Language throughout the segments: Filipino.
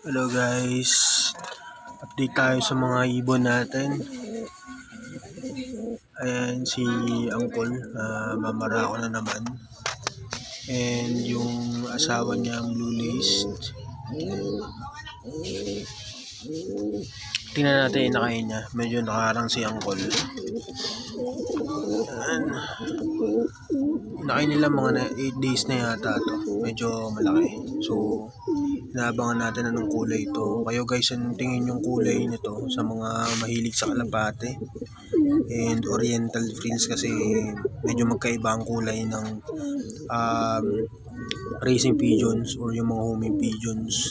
Hello guys, update tayo sa mga ibon natin. Ayan si Uncle, uh, mamara ko na naman. And yung asawa niya ang blue list. Tingnan natin yung nakain niya. Medyo nakaharang si Uncle. Ayan. Nakain nila mga 8 days na yata to. Medyo malaki. So, Inaabangan natin anong kulay ito. Kayo guys, anong tingin yung kulay nito sa mga mahilig sa kalapate? And oriental frills kasi medyo magkaiba ang kulay ng um, racing pigeons or yung mga homing pigeons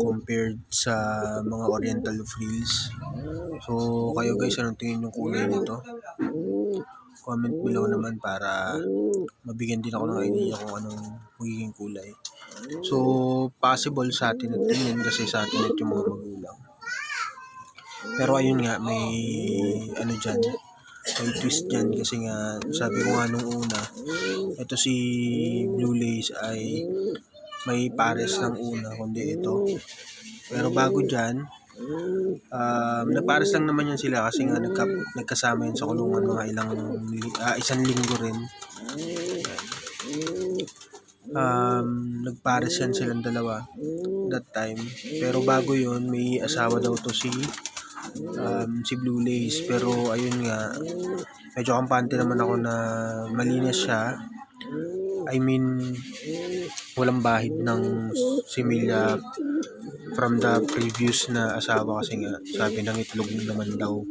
compared sa mga oriental frills. So, kayo guys, anong tingin yung kulay nito? Comment below naman para mabigyan din ako ng idea kung anong magiging kulay. So, possible sa atin at tingin kasi sa atin at yung mga magulang. Pero ayun nga, may ano dyan, may twist dyan kasi nga, sabi ko nga nung una, ito si Blue Lace ay may pares ng una, kundi ito. Pero bago dyan, um, nagpares lang naman yan sila kasi nga nagka, nagkasama yun sa kulungan mga ilang, uh, isang linggo rin um, nagpares yan silang dalawa that time. Pero bago yun, may asawa daw to si um, si Blue Lace. Pero ayun nga, medyo kampante naman ako na malinis siya. I mean, walang bahid ng similya from the previous na asawa kasi nga sabi ng itlog naman daw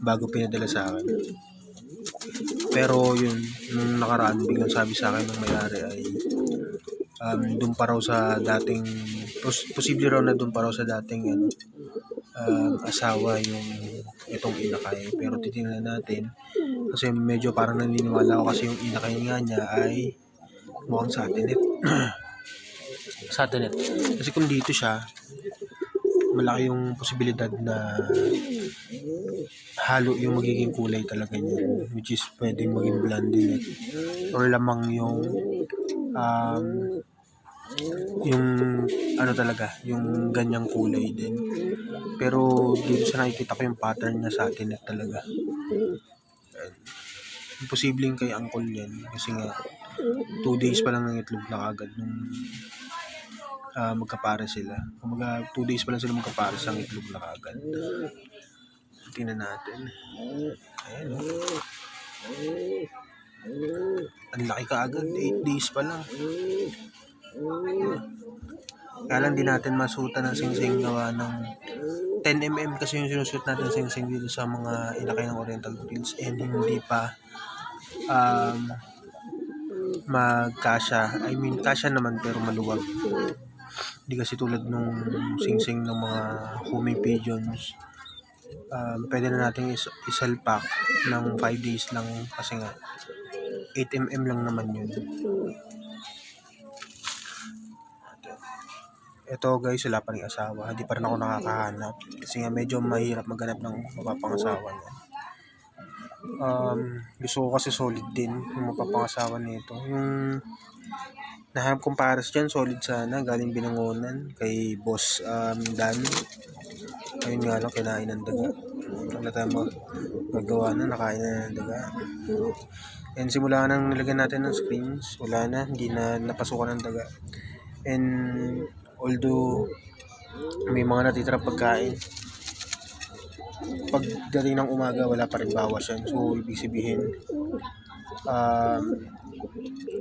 bago pinadala sa akin. Pero yun, nung nakaraan, biglang sabi sa akin ng mayari ay um, doon pa raw sa dating, pos, posible raw na doon pa raw sa dating ano, um, asawa yung itong inakay. Pero titingnan natin, kasi medyo parang naniniwala ako kasi yung inakay nga niya ay mukhang satinet. satinet. Kasi kung dito siya, malaki yung posibilidad na halo yung magiging kulay talaga niya which is pwedeng maging blondie or lamang yung um, yung ano talaga yung ganyang kulay din pero dito sa nakikita ko yung pattern niya sa atin talaga imposibleng kay uncle yan kasi nga 2 days pa lang ng itlog na kagad nung uh, magkapare sila. Kumaga, 2 days pa lang sila magkapare sa itlog na kagad. Tingnan natin. Ayan, oh. Ang laki kaagad, 8 days pa lang. Kaya lang di natin masuta ng singsing gawa ng 10mm kasi yung sinushoot natin ng singsing dito sa mga ilakay ng Oriental Grills and hindi pa um, magkasya. I mean, kasya naman pero maluwag. Hindi kasi tulad nung singsing ng mga homing pigeons. Um, pwede na natin is isalpak ng 5 days lang kasi nga 8mm lang naman yun. Ito guys, wala pa rin asawa. Hindi pa rin ako nakakahanap. Kasi nga medyo mahirap maghanap ng mapapangasawa niya. Um, gusto ko kasi solid din yung mapapangasawa nito. Yung nahanap kong pares dyan, solid sana. Galing binangonan kay Boss um, Dan. Ayun nga lang, kinain ng daga. Wala tayong magagawa na, nakain na ng daga. And simula nang nilagyan natin ng screens, wala na, hindi na napasukan ng daga. And although may mga natitira pagkain, pagdating ng umaga, wala pa rin bawas yan. So, ibig sabihin, um,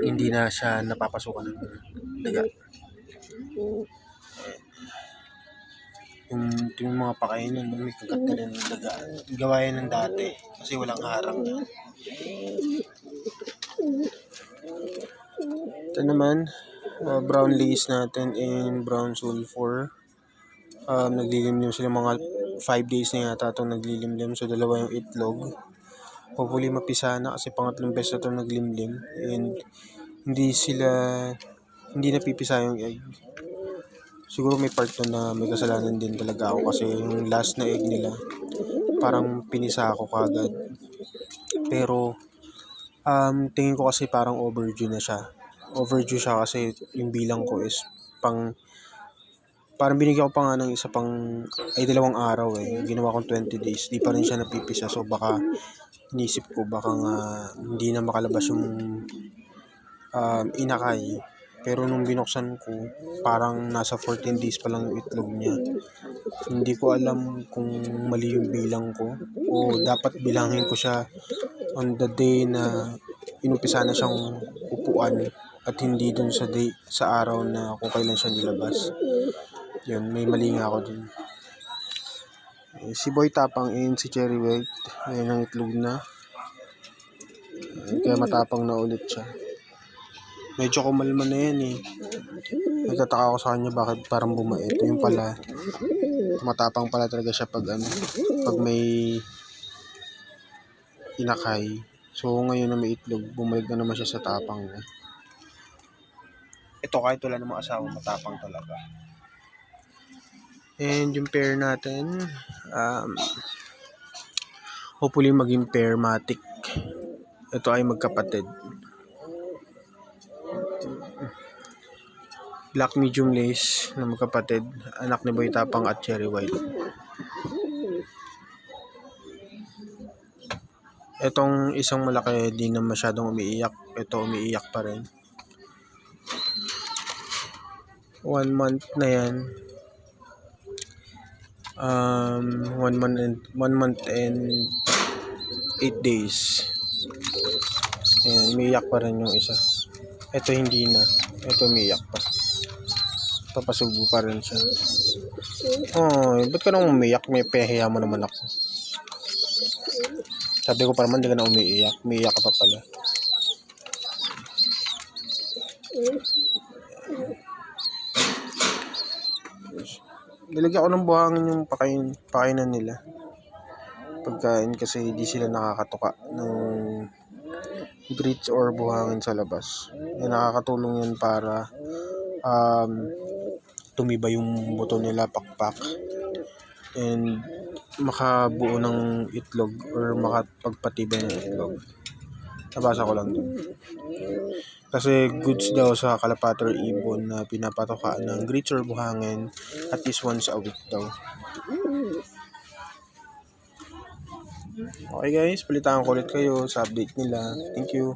hindi na siya napapasukan ng daga. Yung, yung mga pakain nun, may kagat na rin ng daga. Gawa ng dati, kasi walang harang na. Ito naman, uh, brown lace natin in brown sulfur. Um, naglilimlim sila mga 5 days na yata itong naglilimlim. So, dalawa yung itlog. Hopefully, mapisa na kasi pangatlong beses na itong naglimlim. And, hindi sila, hindi napipisa yung egg. Siguro may part to na may kasalanan din talaga ako kasi yung last na egg nila, parang pinisa ako kagad. Pero, um, tingin ko kasi parang overdue na siya overdue siya kasi yung bilang ko is pang parang binigyan ko pa nga ng isa pang, ay dalawang araw eh. Ginawa kong 20 days. Di pa rin siya napipisa. So baka, inisip ko baka nga hindi na makalabas yung um, inakay. Pero nung binuksan ko, parang nasa 14 days pa lang yung itlog niya. Hindi ko alam kung mali yung bilang ko o dapat bilangin ko siya on the day na inumpisa na siyang upuan at hindi dun sa day sa araw na kung kailan siya nilabas. Yun, may mali nga ako dun. Eh, si Boy Tapang and si Cherry White, ayun ang itlog na. Eh, Kaya matapang na ulit siya. Medyo kumalma na yan eh. Nagtataka ako sa kanya bakit parang bumait. Yung pala, matapang pala talaga siya pag ano, pag may inakay. So ngayon na may itlog, bumalik na naman siya sa tapang niya. Ito kahit wala namang asawa, matapang talaga. And yung pair natin, um, hopefully maging pairmatic. Ito ay magkapatid. Black medium lace na magkapatid, anak ni Boy Tapang at Cherry White. Etong isang malaki, di na masyadong umiiyak. Ito umiiyak pa rin. One month na yan. Um, one month and one month and eight days. Ayan, umiiyak pa rin yung isa. Ito hindi na. Ito umiiyak pa. Papasubo pa rin siya. Oh, ba't ka nang umiiyak? May pehiya mo naman ako. Sabi ko pa hindi ka na umiiyak. Umiiyak ka pa pala. Nilagyan ko ng buhangin yung pakain, pakainan nila. Pagkain kasi hindi sila nakakatuka ng grits or buhangin sa labas. Yan, nakakatulong yan para um, tumibay yung buto nila pakpak and makabuo ng itlog or makapagpatibay ng itlog. Nabasa ko lang dun. Kasi goods daw sa Kalapate or Ibon na pinapatokaan ng or buhangin at least once a week daw. Okay guys, palitan ko ulit kayo sa update nila. Thank you.